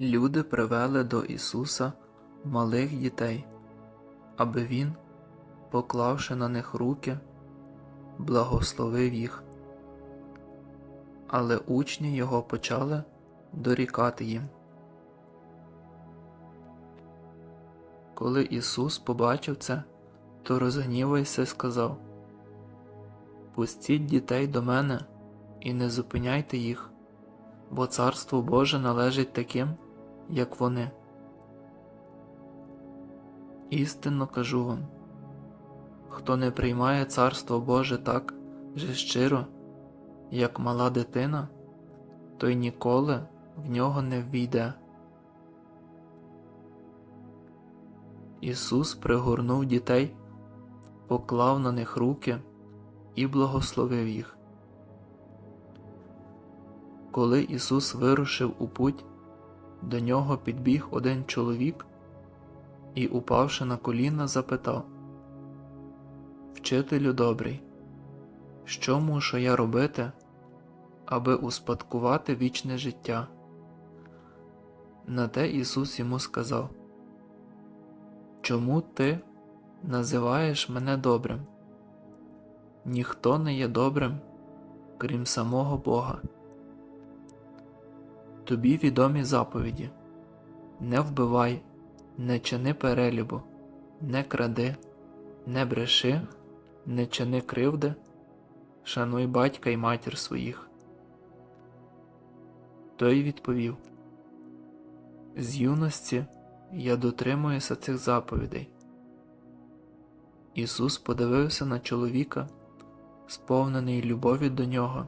Люди привели до Ісуса малих дітей, аби Він, поклавши на них руки, благословив їх. Але учні Його почали дорікати їм. Коли Ісус побачив це, то розгнівався і сказав Пустіть дітей до мене і не зупиняйте їх, бо Царство Боже належить таким, як вони. Істинно кажу вам, хто не приймає Царство Боже так же щиро, як мала дитина, той ніколи в нього не ввійде. Ісус пригорнув дітей, поклав на них руки і благословив їх. Коли Ісус вирушив у путь, до нього підбіг один чоловік і, упавши на коліна, запитав Вчителю добрий, що мушу я робити, аби успадкувати вічне життя? На те Ісус йому сказав Чому ти називаєш мене добрим? Ніхто не є добрим, крім самого Бога. Тобі відомі заповіді не вбивай, не чини перелібу, не кради, не бреши, не чини кривди, шануй батька й матір своїх. Той відповів З юності я дотримуюся цих заповідей. Ісус подивився на чоловіка, сповнений любові до нього,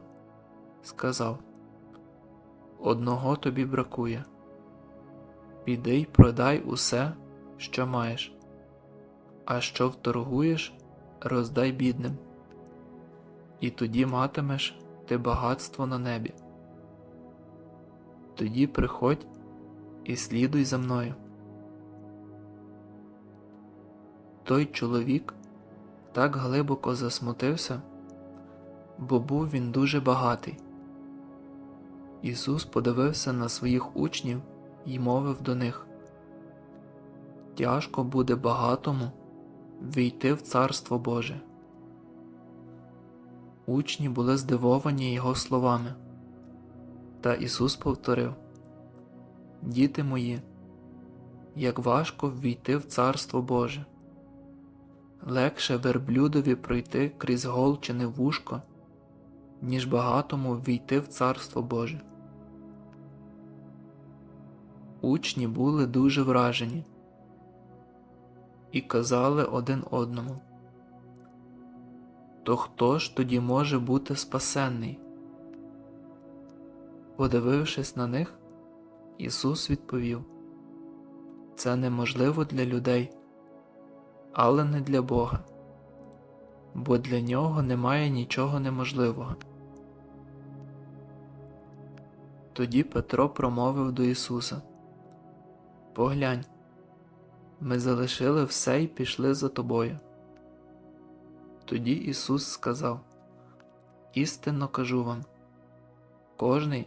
сказав Одного тобі бракує. Піди й продай усе, що маєш, а що вторгуєш, роздай бідним, і тоді матимеш ти багатство на небі. Тоді приходь і слідуй за мною. Той чоловік так глибоко засмутився, бо був він дуже багатий. Ісус подивився на своїх учнів і мовив до них Тяжко буде багатому війти в Царство Боже. Учні були здивовані Його словами. Та Ісус повторив Діти мої, як важко ввійти в Царство Боже. Легше верблюдові пройти крізь голчене вушко, ніж багатому ввійти в Царство Боже. Учні були дуже вражені і казали один одному То хто ж тоді може бути спасенний? Подивившись на них, Ісус відповів Це неможливо для людей, але не для Бога, бо для нього немає нічого неможливого. Тоді Петро промовив до Ісуса Поглянь, ми залишили все й пішли за тобою. Тоді Ісус сказав Істинно кажу вам кожний,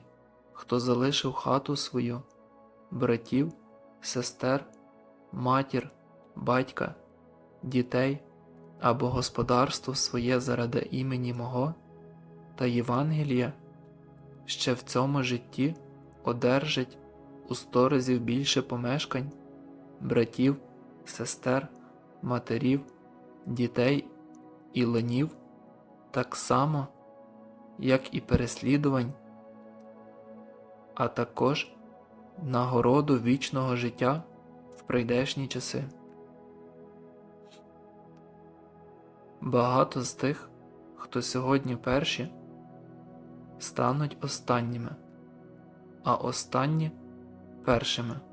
хто залишив хату свою, братів, сестер, матір, батька, дітей або господарство своє заради імені Мого та Євангелія, ще в цьому житті одержить у сто разів більше помешкань, братів, сестер, матерів, дітей і ленів, так само, як і переслідувань, а також нагороду вічного життя в прийдешні часи. Багато з тих, хто сьогодні перші, стануть останніми, а останні першими.